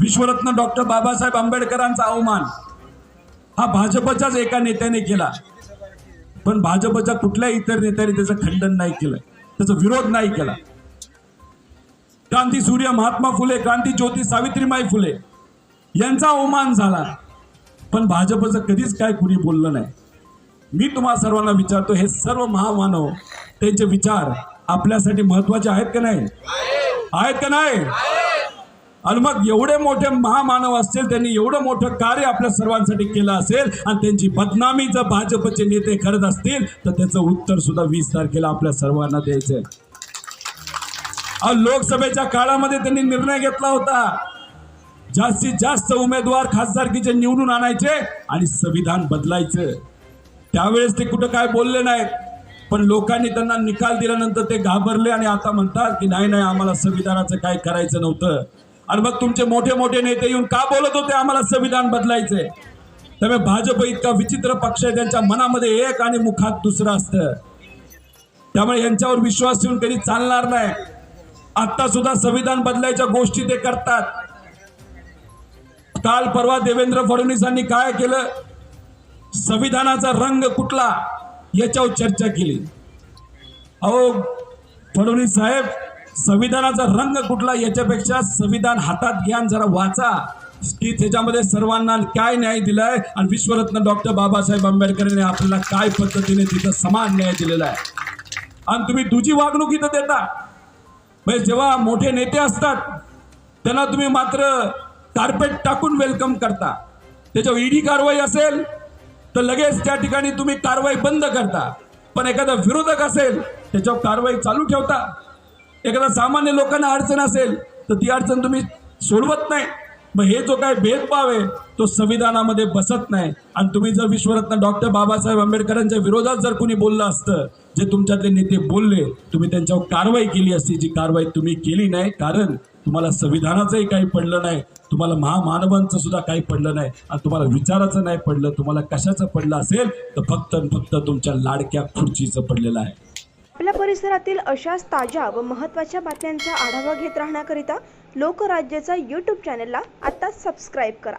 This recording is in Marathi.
विश्वरत्न डॉक्टर बाबासाहेब आंबेडकरांचा अवमान हा भाजपच्याच एका नेत्याने केला. पण भाजपच्या कुठल्याही इतर नेत्याने त्याचं खंडन नाही केलं. त्याचा विरोध नाही केला. क्रांती सूर्य महात्मा फुले क्रांती ज्योती सावित्रीमाई फुले यांचा अवमान झाला. पण भाजपचं कधीच काय कुणी बोललं नाही. मी तुम्हा सर्वांना विचारतो हे सर्व महामानव त्यांचे विचार आपल्यासाठी महत्त्वाचे आहेत का नाही? आहेत का नाही? आणि मग एवढे मोठे महामानव असतील त्यांनी एवढं मोठं कार्य आपल्या सर्वांसाठी केलं असेल आणि त्यांची बदनामी जर भाजपचे नेते करत असतील तर त्याचं उत्तर सुद्धा वीस तारखेला आपल्या सर्वांना द्यायचंय लोकसभेच्या काळामध्ये त्यांनी निर्णय घेतला होता. जास्तीत जास्त उमेदवार खासदारकीचे निवडून आणायचे आणि संविधान बदलायचं. त्यावेळेस ते कुठं काय बोलले नाहीत. पण लोकांनी त्यांना निकाल दिल्यानंतर ते घाबरले आणि आता म्हणतात की नाही नाही आम्हाला संविधानाचं काय करायचं नव्हतं. आणि मग तुमचे मोठे मोठे नेते येऊन का बोलत होते आम्हाला संविधान बदलायचंय? त्यामुळे भाजप इतका विचित्र पक्ष आहे त्यांच्या मनामध्ये एक आणि मुखात दुसरं असतं. त्यामुळे यांच्यावर विश्वास ठेवून कधी चालणार नाही. आता सुद्धा संविधान बदलायच्या गोष्टी ते करतात. काल परवा देवेंद्र फडणवीसांनी काय केलं? संविधानाचा रंग कुठला? याच्यावर चर्चा केली. अहो फडणवीस साहेब संविधानाचा रंग कुठला याच्यापेक्षा संविधान हातात घ्या जरा वाचा. की त्याच्यामध्ये सर्वांना काय न्याय दिलाय आणि विश्वरत्न डॉक्टर बाबासाहेब आंबेडकरांनी आपल्याला काय पद्धतीने तिथं समान न्याय दिलेला आहे? आणि तुम्ही तुझी वागणूक इथं देता. म्हणजे जेव्हा मोठे नेते असतात त्यांना तुम्ही मात्र कार्पेट टाकून वेलकम करता. त्याच्यावर ईडी कारवाई असेल तर लगेच त्या ठिकाणी तुम्ही कारवाई बंद करता. पण एखादा विरोधक असेल त्याच्यावर कारवाई चालू ठेवता. एखादा सामान्य लोकांना अडचण असेल तर ती अडचण तुम्ही सोडवत नाही. मग हे जो काय भेदभाव आहे तो संविधानामध्ये बसत नाही. आणि तुम्ही जर विश्वरत्न डॉक्टर बाबासाहेब आंबेडकरांच्या विरोधात जर कोणी बोललं असतं जे तुमच्यातले नेते बोलले तुम्ही त्यांच्यावर कारवाई केली असती जी कारवाई तुम्ही केली नाही कारण तुम्हाला संविधानाचंही काही पडलं नाही तुम्हाला महामानवांचं सुद्धा काही पडलं नाही आणि तुम्हाला विचाराचं नाही पडलं तुम्हाला कशाचं पडलं असेल तर फक्त फक्त तुमच्या लाडक्या खुर्चीचं पडलेलं आहे. आपल्या परिसरातील अशाच ताज्या व महत्त्वाच्या बातम्यांचा आढावा घेत राहण्याकरिता लोकराज्याचा यूट्यूब चॅनलला आत्ताच सबस्क्राईब करा.